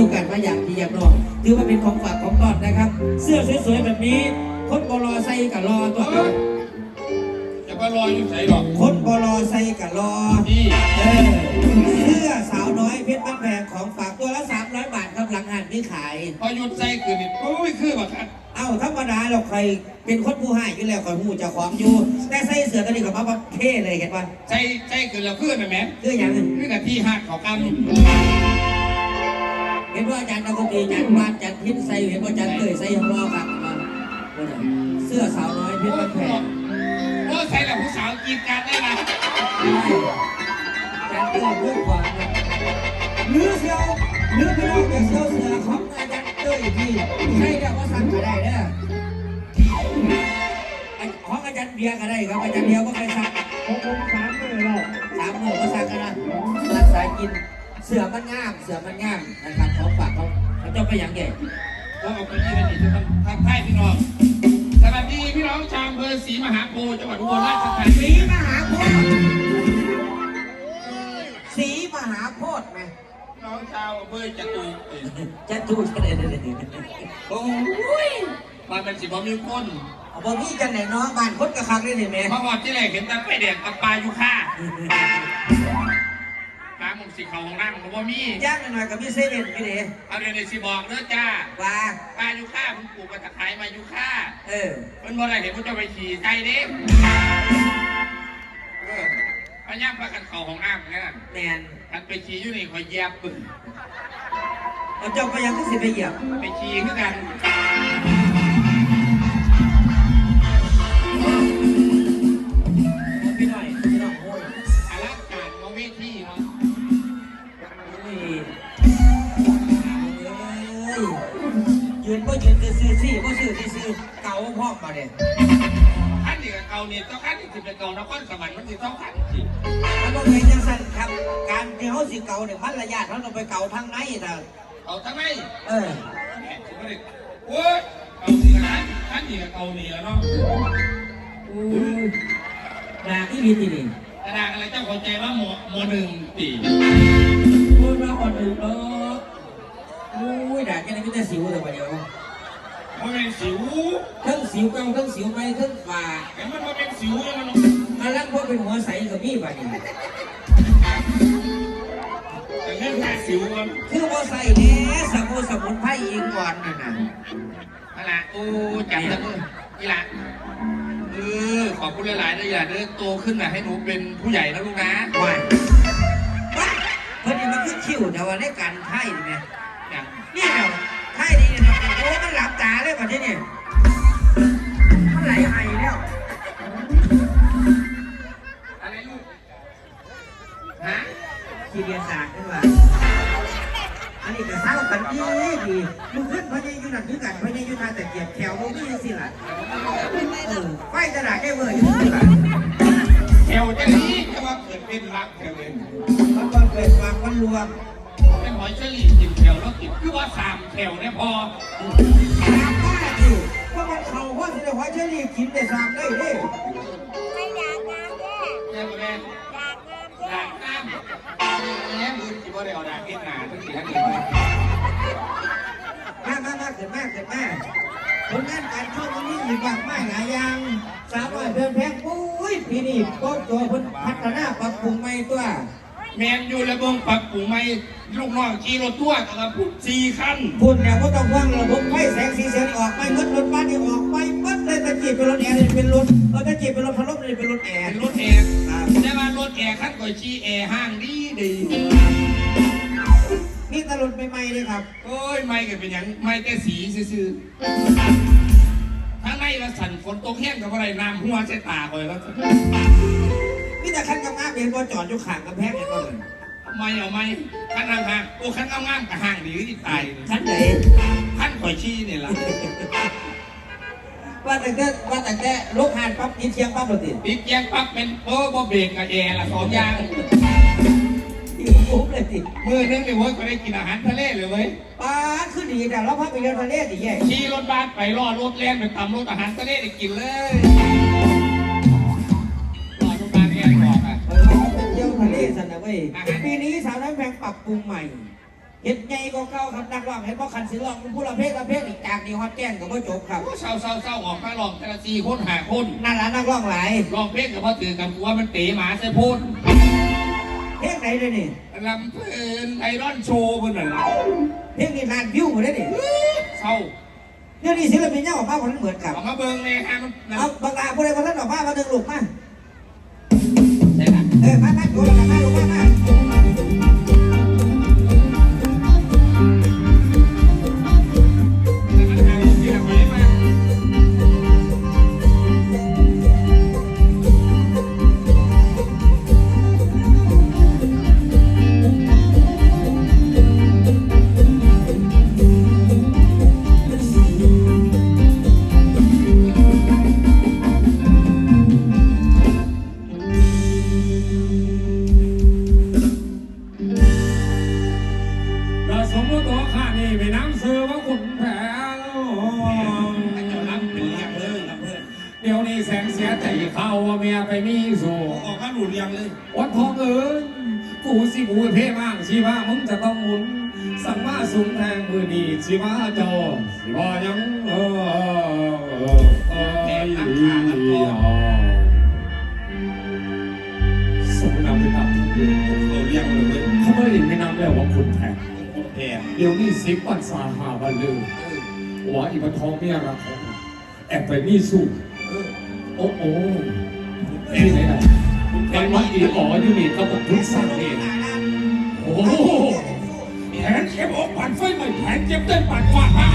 โอกาสมาอย่างที่อยากลองถือว่าเป็นของฝากของตอนนะครับ เสื้อสวยๆแบบนี้ คนบรอใส่กับรอตัวเออจะมารออยู่ใส่หรอกคนบรอใส่กับรอนี่เออเสื้อสาวน้อยเพชรบ้านแพงของฝากตัวละ300บาทครับหลังหันนี่ขาย พอหยุดใส่คืนนี่โอ้ยคือแบบครับเอ้าธรรมดาเราใครเป็นคนผู้ให้อยู่แล้วคอยหูเจะของอยู่ แต่ใส่เสื้อตัวนี้กับมาบักเท่เลยเห็นปะใส่ใส่คืนแล้วคืนไหมแม่คืออย่างนั้นคือกับที่หักเขากเห็นว่าอาจารย์ดาวตีอาจารย์วาดอาจารย์พิษใส่เห็นว่าอาจารย์เตยใส่ยังรอครับมาเสื้อสาวน้อยพชรบ้านแพงโอ้ใส่แล้วผู้สาวกินกันได้นะอาจารย์เตยพูดก่อนนะหรือเสียวหรือพี่น้องจะเสียวเสือของอาจารย์เตยที่ใช่แล้วก็สั่งก็ได้เด้อของอาจารย์เบียร์ก็ได้ครับอาจารย์เบียร์ก็เคยสั่งผมสามมือแล้วสามหมื่นก็สั่งกันนะรักษากิน สือมันงาม เสือมันงามนะครับของฝากเขาเขาจะไปอย่างไงก็เอาไปที่นี่จะทำทำให้พี่น้องสวัสดีพี่น้องชาวอำเภอศรีมหาโพธิ์จังหวัดอุบลราชธาสีนีมหาโพธิ์สีมหาโพธิ์ไหมพี่น้องชาวอำเภอจตุเอ้ยจะดูจะได้เลยโอ้ยมันเป็นสิบมีคนเอาบอกนี่จันไหนเนาะบ้านคนกระคักเลยนี่แม่ เพราะว่าที่แรกเห็นแต่ไฟแดงกับปลาอยู่ค่า ปลาหมึกสีขาวของน้ำของบ่มีย่างหน่อยๆกับพี่เซเว่นพี่เด๋เอาเดี๋ยวในสิบอกเด้อจ้าว่าปลาอยู่ค่าผมปลูกมาตะไคร้มาอยู่ค่าเออมันบ่ได้เห็นมันจะไปขี่ใจเด้เออพยายามปลากันเข่าของน้ำนั่นแมนมันไปขี่อยู่นี่คอยเหยียบปึ้งเอาเจ้าก็ยังก็สิไปเหยียบไปขี่คือกัน ยยืนก็ยืนคือซื้อซี่ก็ซื้อที่ซื้อเก่าพร้อมมาเนี่ยขั้นนี้กับเก่านี่ต้องขั้นที่สิบเป็นเก่านครสวรรค์มันสิต้องขั้นสิมันต้องเป็นจังสันครับ การที่เขาสิเก่าเนี่ยพันระยะเขาต้องไปเก่าทางไหนนะเอาทำไมเออแหม่สิบ่ได้โอ้ยเก่านี่นะขั้นนี้กับเก่านี่แล้วเนาะอู้หนาที่มีที่นี่กระดาษอะไรเจ้าเข้าใจว่าหมอหมอหนึ่งตีพูดมาก่อนอื่นเนาะอู้ ยด่าแค่นี้ไม่ได้สิวแต่ว่าเดียวมันเป็นสิวทั้งสิวเก่าทั้งสิวใหม่ทั้งฝ่าแต่มันมาเป็นสิวยังมันอันนั้นพวกเป็นหัวใสกับพี่ป่ะนี่แต่เรื่องแค่สิวมันคือหัวใสเนี่ยสมุนสมุนไพรอิงก่อนนั่นน่ะอะไรโอ้จับตะมือนี่ละเออขอบคุณหลายๆนะอย่าเด้อโตขึ้นนะให้หนูเป็นผู้ใหญ่นะลูกนะว่าว่าเพิ่นนี่มันคือคิ้วแต่ว่าในการไพ่นี่ไงอย่าง นี่เนาะไพ่นี่เนาะโอ้มันหลับตาเลยป่ะที่นี่มันไหลไห้แล้วอะไรลูกฮะขี้เดียนสากขึ้นมาอันนี้ก็เศร้ากันดีดีมึงขึ้นพญายุนันคือกันพญายุนันแต่เกียบแถวมึงนี่สิล่ะเออไฟกระดาษได้เบอร์อยู่สิล่ะแถวจะนี้ก็ว่าเกิดเป็นรักแถวเลยมันก็เกิดความมันรวมเป็นห อยเชอรี่กินแถวแล้วกินคือว่าสามแถวเนี่ยพอถามว่าดิว่ามันเขาว่าสิได้ว่าเชอรี่กินได้สามได้เด้ไม่อยากงามแน่แม่แม่อยากงามแน่ด่างน้ำแม่มือที่ว่าได้เอาด่างเก็ดหนาทั้งสี่ทั้งนี้มามามาเกิดมาเกิดมาผลงานการช่วงนี้มีบางไม่หลายอย่างสาวน้อยเดินแพงปุ้ยปีนี้ก็ตัวเพิ่นพัฒนาปรับปรุงใหม่ตัว แมนอยู่ระเบิงปรับปรุงใหม่ลูกน้องขี่รถทั่วกับพูดสี่คันพุ่นเนี่ยก็ต้องว่างระบบไฟแสงสีเสียงออกไปหมดรถบ้านนี่ออกไปหมดเลยตะกี้เป็นรถแอร์นี่เป็นรถเออตะกี้เป็นรถพัดลมนี่เป็นรถแอร์เป็นรถแอร์แต่ว่ารถแอร์คันก่อยชีแอร์ห้างดีดีนี่ตลดใหม่ๆเลยครับโอ้ยไม่ก็เป็นหยังไม่แต่สีซื่อๆทั้งในละสันฝนตกแห้งกับอะไรน้ำหัวใส่ตาคอยแล้ว นี่แต่คันกำงามเห็นว่าจอดอยู่ข้างกำแพงเนี่ยก็เลยไม่เอาไม่คันห่างห่างโอ้คันงามๆกับห่างดีที่ตายคันไหนคันก่อยชีนี่ล่ะว่าแต่แต่ว่าแต่แต่ลูกหานปั๊บยินเสียงปั๊บเลยติปิดแยงปั๊บเป็นโอ้บ่เบรกกับแอร์ละสองอย่างอยู่ปุ๊บเลยติมือนึงเลยเว้ยก็ได้กินอาหารทะเลเลยเว้ยป้าขึ้นดีแต่เราพักไปเดินทะเลดิแย่ขี่รถบัสไปรอรถแล่นไปตำรถอาหารทะเลได้กินเลย สันนะเว้ยปีนี้สาวน้ำแพงปรับปรุงใหม่เห็ดใหญ่ก็เก่าครับนักร้องเห็นบ่ขันสิร้องผู้ละเพลงละเพลงอีกจากนี้ฮอดแจ้งก็บ่จบครับเศร้าเศร้าเศร้าออกมาลองแต่ละสี่คนหาคนนั่นละนักร้องหลายลองเพลงกับพ่อตื่นกันกูว่ามันเตะหมาใส่พ่นเพลงไหนเลยนี่ลำเพลินไอรอนโชว์เพิ่นน่ะล่ะเพลงนี้ล้านวิวหมดเลยนี่เศร้าเดี๋ยนี้ศิลปินยังออกมาคนนั้นเหมือนกับออกมาเบิ่งเลยฮะมันเอาบางลาผู้ใดคนนั้นออกมามาดึงลูกมา ช่ละเออมามาดูมามาดูมามา มียไปมีสู่ออกมาหลุดเรียงเลยวันทองเอิญกูสิบูเพ่มากชีว่ามึงจะต้องหมุน สั่งมาสูงแทงมือนีชีว่าเจ้าสิว่ายังเออเออเออเออสมนำไปตับเขาเรียงเลยเขาไม่ได้ไม่นำแล้วว่าขุนแผนคุณแพงเดี๋ยวนี้สิบวันสาหาวันเลยว่าอีวันทองเมียรักของแอบไปมีสู้โอ้โห นี่ไหนไหนมันว่าอีอ๋อยู่นี่ก็บอกทุกสังเองโอ้โหแผนเก็บอกปั่นไฟใหม่แผนเก็บได้ปั่นกว่าห้า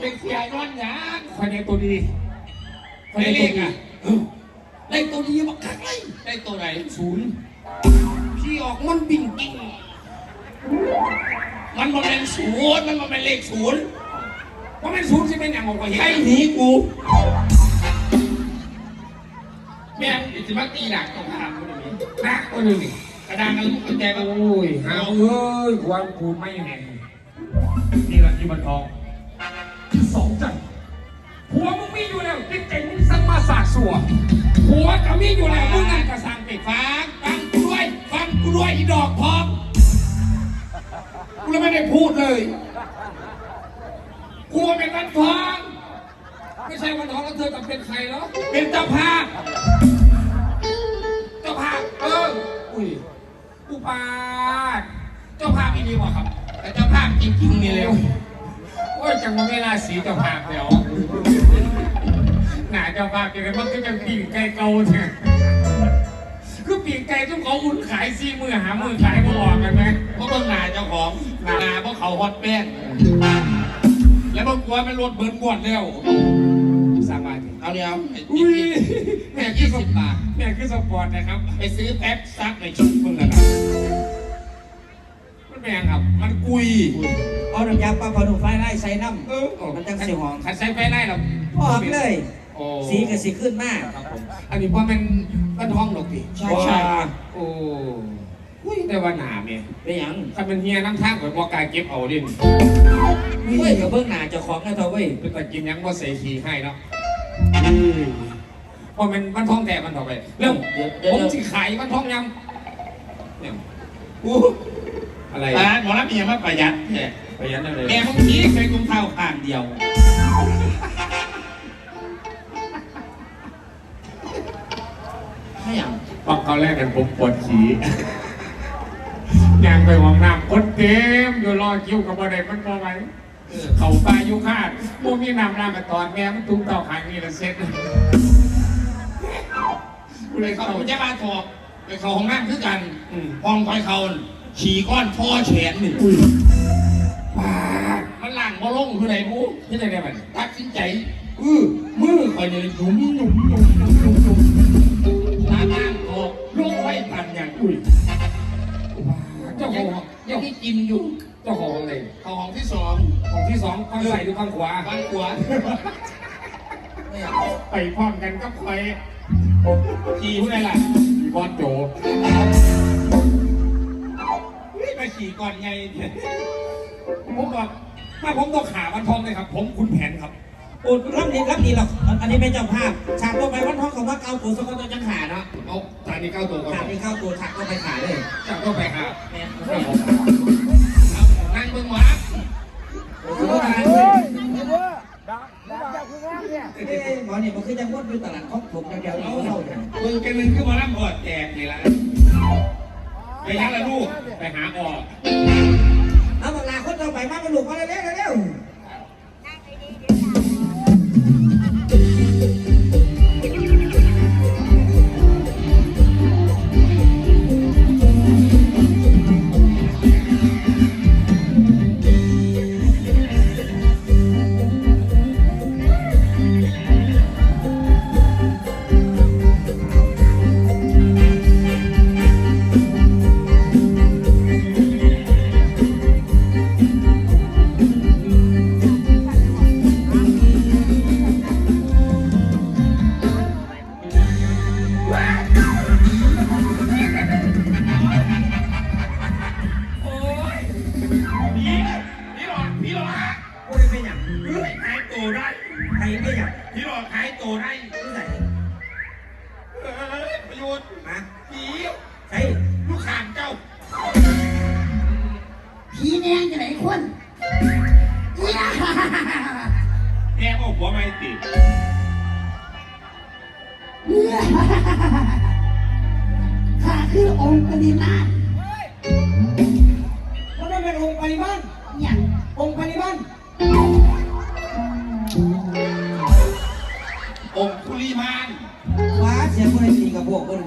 เป็นเสียย้อนหยังข่อยในตัวดีข่อยได้ในเลตัวขดีอะได้ตัวดีมาคักเลยได้ตัวไหนศูนย์พี่ออกมันบิ่งกิ่งมันมาเป็นศูนย์มันมาเป็นเลขศูนย์เพราะมันศูนย์ที่เป็นอย่างของข่อยเห็นไอ้หนีกูแม่งอิทธิมาตีหลักตรงทางกูเลยนะตัวหนึ่งนี่กระดานกันลูกกระแจกันโอ้ยหาเอ้ยความกูไม่แน่นี่แหละที่มันทอง ที่สองจังผัวมึงมีอยู่แล้วติดใจมึงสั่งมาสากสัวผัวก็มีอยู่แล้วมึงนั่นก็สั่งไปฟังฟังกูด้วยฟังกูด้วยอีดอกทองกูเลยไม่ได้พูดเลยกูเป็นวันทองไม่ใช่วันทองแล้วเธอจะเป็นใครเหรอเป็นเจ้าภา สีเจ้าภาพเดี๋ยวหนาเจ้าภาพจะได้มันก็ยังปีกไก่เก่าเถอะคือปีกไก่ต้องเขาอุ่นขายซีมือหามือขายมาออกกันไหมเพราะเบิ่งหนาเจ้าของหนาเพราะเขาฮอตแป้งแล้วบางกลัวมันรถเบิร์นบวดแล้วสามบาทเอาเดียวไอ้อุ้ยแม่ยี่สิบบาทเนี่คือสปอร์ตนะครับ ไปซื้อแป๊บซักในชุดมึงน่ะนะมันแพงครับ มันกุย เอาน้ำยาปลาพอนุ่มไฟไล่ใส่น้เออำมันจังสีหอม ขันใช้ไฟไล่หรอหอมเลย โอ้สีก็สีขึ้นมาก ครับผมอันนี้เพราะมันมันท้องหรอกดิใช่ใช่ โอ้อุ้ยแต่ว่าหนาเมียเป็นหยังถ้าเป็นเฮียน้ำทางแบบว่ากล้ายเก็บเอาดิเฮ้ยกับเบื้องหน้าเจ้าของนะเธอเว้ยเป็นแต่กินยังว่าใส่ขี้ให้เนาะเพราะมันมันท้องแต่มันต่อไปเรื่องเดี๋ยวเดี๋ยวผมเดี๋ยวสิขายมันท้องยำเนี่ยกูอะไรร้านหมอรับเมียมาประหยัดแค่ ไปยันอะไรแกบางทีเคยกุมเท้าข้างเดียวไม่หยังฟังเขาแรกกันผมปวดขี้ยางไปห้องน้ำคนเต็มอยู่รอคิวกับบ่ได้มันพอไหมเออเขาปลายุคาดพวกนี้นำรางกันตอนแม่มันตุ้งเต่าขางนี่ละเซ็ตไปเขาผมจะมาถอกไปเขาห้องน้ำคือกันอืมห้องคอยเขาขี่ก้อนพ่อแฉนนี่ปาดมันหลั งบ่ลงคือไหนบูที่ไหนได้มันตัดสินใจอือมือคอยเนี่ยหนุ่มหนุ่มหนุ่มหนุ่มหนุ่มหนุ่มตาน้ำออกลงไว้ทันอย่างอุ้ยเจ้าของยังที่กินอยู่เจ้าของอะไรขาห้องที่สองของที่สองข้างใส่หรือข้างขวาบ้านขวาไปพร้อมกันกับใครขี่ผู้ใดล่ะบอลโจเฮ้ยมาขี่ก่อนไงผมบอก มาผมต้องขาวันทองเลยครับ ผมคุณแผนครับโอ้รับดีรับดีหรอกอันนี้เป็นเจ้าภาพฉากต่อไปวันท้องของว่าเกาตัวสกุลตัวจังขาเนาะเอาจานนี้เก้าตัวก่อนฉากนี้เข้าตัวฉากก็ไปขาเลยจากก็ไปหาแม่ครับผมเอานั่งเบิ่งหวะหมอเนี่ยมันคือจังหวัดอยู่ตลาดครอบผมเดียวๆนี่เข้าอย่างเบิ่งกันหนึ่งขึ้นมาล่ำบอดแจกนี่ละไปยังละลูกไปหาออก องคุลีมานว้าเสียงคนไอ้ตีกับพวกคน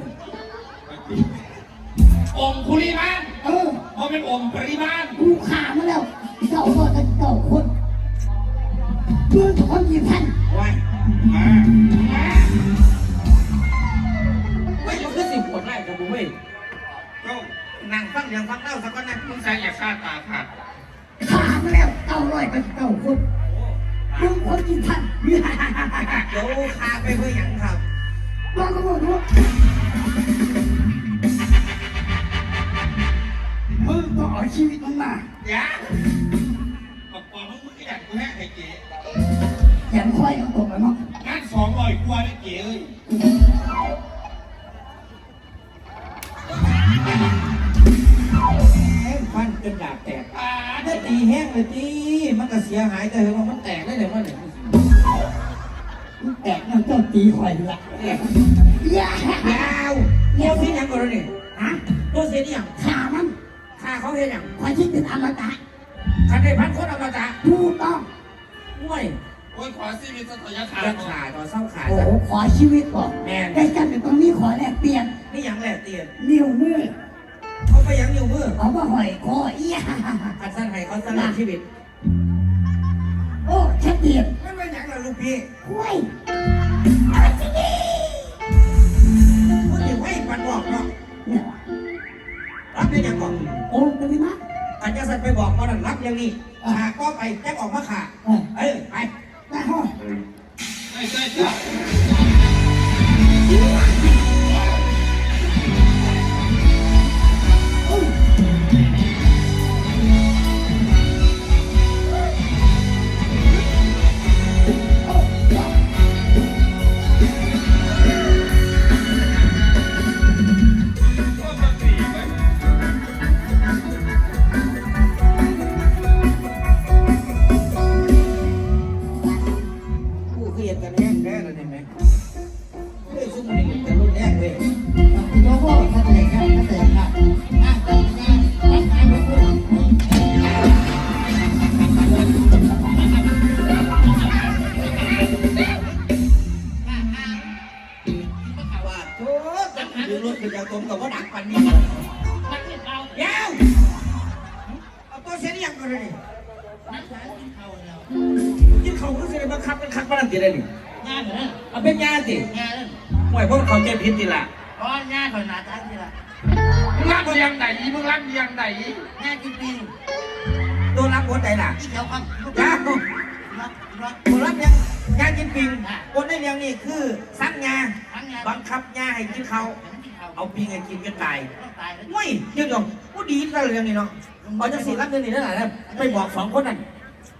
องคุลีมานเออเพราะเป็นองค์ปริมาณกูขามาแล้วเก่าตัวกันเก่าคนเพื่อนคนกี่พันไว้มามาไว้มันคือสิบปวดไล่กับกูเว้ยเจ้านั่งฟังเรื่องฟังเล่าสักคนนะมึงใส่อยากฆ่าตาขาดขามาแล้วเก่าร้อยเป็นเก่าคน เพื่อนคนกี่พันเดี๋ยวคาไปเพื่อหยังครับว่าก็บอกว่ามึงต้องเอาชีวิตมึงมาอย่าบอกว่ามึงมึงก็อยากกูแห้ไอ้เก๋อย่าค่อยเอาตัวมาเนาะงานสองร้อยกว่าได้เก๋เอ้ยแห้งฟันจนดาบแตกอ่า ถ้าตีแห้งเลยตีมันก็เสียหายแต่เห็นว่ามันแตกได้เลยมันเนี่ยแต่นั่นต้องตีคอยอยู่ละย่ายาวเงี้ยวที่ยังก่อนเลยนี่ฮะตัวเสียที่ยังขามันฆ่าเขาเห็นยังคอยคิดเป็นอมตะขันได้พันคนอมตะถูกต้องง่วยโอ้ยขอซีวิตสตยาขายังขาต่อเศร้าขาโอ้ขอชีวิตบอกแม่นได้กันเป็นตรงนี้ขอแลกเปลี่ยนนี่ยังแลกเตียนนิ้วมือ ไปยังนิ้วมือเอามาห้อยคอเอี้ยขัดสั้นให้เขาสละชีวิต โอ้ชัดเจนมันเป็นยังล่ะลูกพี่ห้วยพูดถึงไว้ปันบอกเนาะเนี่ยรับได้ยังบอกโอ้ปฏิมาอันจะสั่นไปบอกมันนรับอย่างนี้ขาก็ไปแจ้งออกมาขาเออเออไปได้ห้อยไม่ใช่จ้ะ ยิ่งเขาก็จะได้บังคับกันคักบ้านติได้นี่งานเหรอเอาเป็นยาติงานนั่นห่วยพวกเขาใจผิดติล่ะร้อนงานขนาดนั้นสิล่ะมึงรับเรียงไหนมึงรับเรียงไหนงานจริงตัวรับหัวใจล่ะๆที่เดียวครับยาวรับรับตัวรับยังรยากินปิงคนในเรื่องนี้คือสั่งยาทั้งงานบังคับยาให้กินเขาวเอาเอาปิงให้กินกันตายตายแล้วไม่เดี๋ยวเดี๋ยวกูดีก็เรื่องนี้เนาะเอาจังสีรับเรื่องนี้นั่นแหละไปบอกสองคนนั่น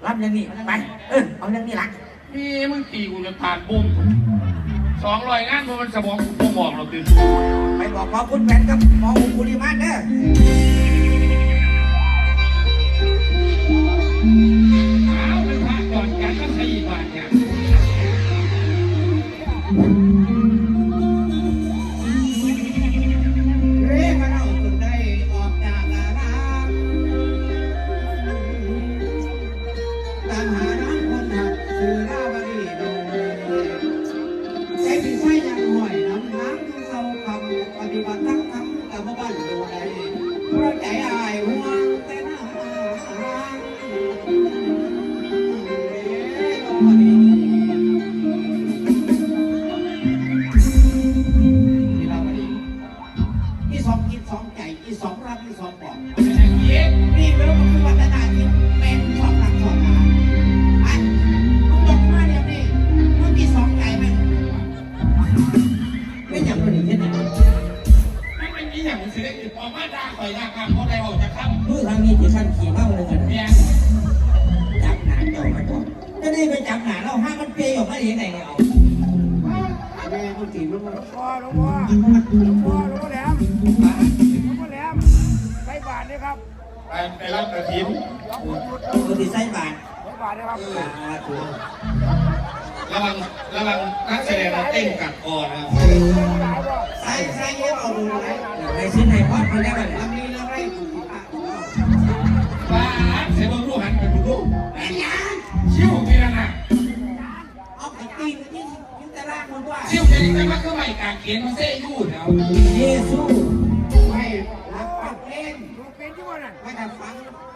รับเรื่องนี้ไป เออเอาเรื่องนี้ละมีมึงตีกูจนผ่านบุ้มสองร้อยงานเพราะมันสมองกูหมอกเราตื่นไปบอกหมอคุณแผนกับหมออุคุลิมานเด้อ ที่ ดีครับไปไปรับกระถิ่นตัวที่ใส่บาทใส่บาทนี่ครับระวังระวังนักแสดงเต้นกัดคอนะใส่ใส่เยอะเอาดูไหมในชิ้นในพอดคนนี้มันทำนี้แล้วไรอะบ้าเสียบรู้หันไปดูดูชิวมีนะนะเอาไอ้ตีนที่ยิ่งแต่ร่างมันว่าชิวจะยังไงมันก็ไม่กางเกงมันเซ่ยู่เนาะเยซู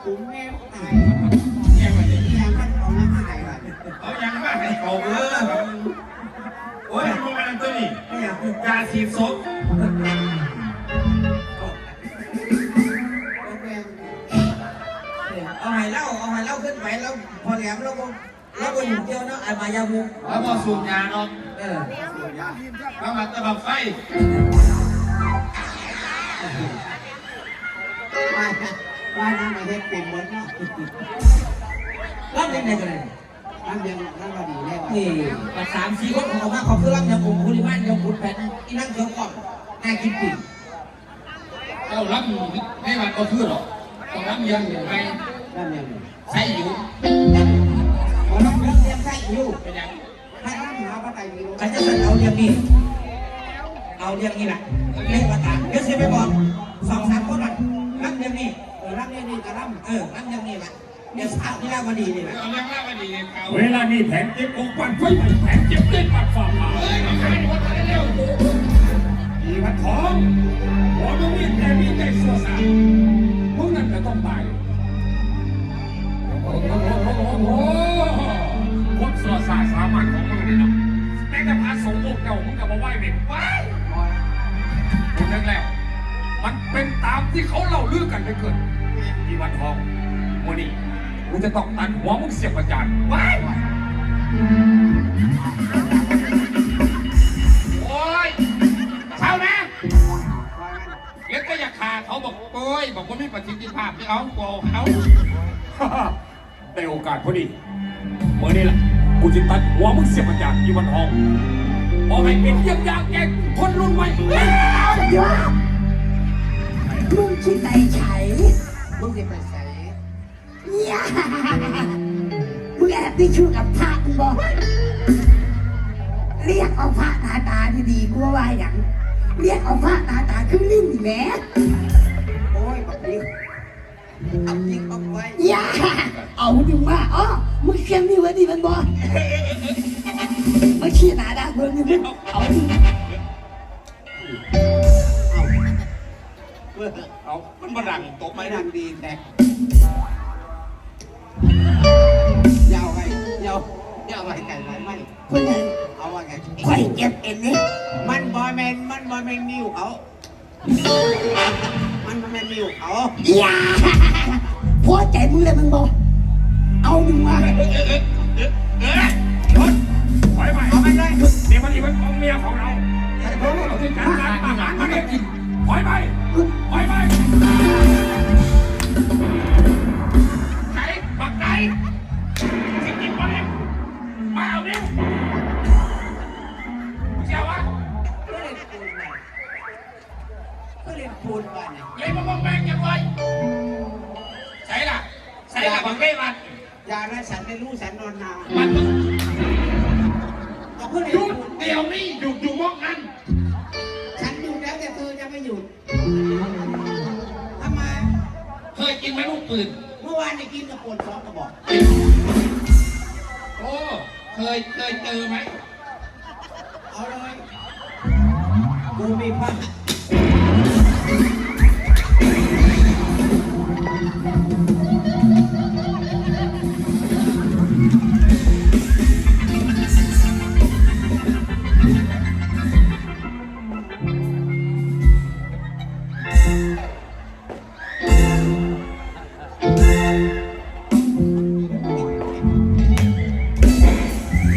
งขุมแม่ตายยังไงที่ยังมันเอาน้ำหายว่ะเอายังมาให้เขาเออโอ้ยมันมันตัวนี้อยากยาสีซบเอาให้เล่าเอาให้เล่าขึ้นไปแล้วพอแหลมแล้วก็แล้วก็อยู่เดียวเนาะไอ้มายาบุแล้วพอสูบยาเนาะเออสูบยาแล้วมาตะบับไฟ ว่าว่าน้ำมาเฮ็ดเป็นหมดเนาะรับยังไงกันเลยน้ำยังน้ำมาดีแน่ว่ะนี่มาสามสี่คนของเขามาเขาคือรับยาบุคุริมานยาบุแผ่นอีนั่งเขียวก่อนน่ากินปีเจ้ารับไม่มันก็คือหรอกต้องรับยังอยู่ไหมน้ำยังใช่อยู่พอน้ำเลี้ยงเลี้ยงไส้อยู่เป็นยังให้น้ำหาพระไตรปิฎกใครจะสั่งเอาเรื่องนี้เอาเรื่องนี้แหละเล่นมาตามเดี๋ยวเสียไปบอกสองสาม นี้เออรับนี่นี่กระลำเออรับเรื่องนี้แหละเดี๋ยวสาวนี่แล้วมาดีนี่แหละเอาเรื่องแรกมาดีเขาเวลานี้แผนเจ็บองค์ปันไฟใหม่แผนเจ็บเล่นปัดฝ่าผ่าเฮ้ยมาขายหัวตายเร็วอีวันทองหัวมึงนี่แต่มีใจเสือสามึงนั่นจะต้องตายโอ้โหโอ้โหคนเสือสาสามัญของมึงนี่เนาะแม้แต่พระสงฆ์องค์เก่ามึงกับมาไหว้เม็ดว้ายพูดแล้วมันเป็นตามที่เขาเล่าลือกันไปเกิน อีวันทองวันนี้กูจะต้องตัดหัวมึงเสียบประจานว้ายโอ้ยเท่านะแล้วก็อยากขาเขาบอกเอ้ยบอกว่าไม่ประสิทธิภาพที่เอาโกเอาได้โอกาสพอดีเมื่อนี้แหละกูจะตัดหัวมึงเสียบประจานอีวันทองออกให้เป็นเยี่ยมอย่างแกคนรุ่นใหม่เฮ้ยเอายอดมึงคิดไหนไฉ มึงจะไปใส่เนี่ยมึงแอบไปชู้กับพระมึงบอกเรียกเอาพระหน้าตาดีๆกูว่าอย่างเรียกเอาพระหน้าตาคือลิงนี่แหละโอ้ยบักนี้ทำยิ่งบักไว้อย่าเอาดึงมาอ๋อมึงเขียนนี่ไว้ดิมันบอกมาชี้หนาด่าเบิ่งนี่มึงเอา เอามันมาดังตกไหมไม่ดังดีแต่ยาวไปยาวยาวไปไก่ไรไม่คนไหนเอาว่าไงข่อยเก็บเอ็นนี่มันบอยแมนมันบอยแมนมิวเขามันบอยแมนมิวเขาอย่าพอใจมึงเลยมึงบอกเอาดึงมาเอ๊ะเอ๊ะเอ๊ะเอ๊ะมันเลยเดี๋ยวมันอีกมันของเมียของเราเราที่การการอาหารมันก็กิน ปล่อยไปปล่อยไปไหนบักไหนสิกินมาเนี่ยมาเอาเนี่ยเจ้าวะก็เล่นปูนบ้านเนี่ยเลยมาบอกแม่งยังไงใช่ล่ะใช่ล่ะบักเล่มันยาและฉันไม่รู้ฉันนอนนามันต้องเอาเพื่อนหเล่ยุนดปูนเดี๋ยวนี้หยุดอยู่มอกนั้นฉัน หยุดทำไม เคยกินไหมลูกปืน เมื่อวานนี่กินกระปุกสองกระบอกโอ้ เคยเคยเจอไหม เอาเลย กูมีผ้า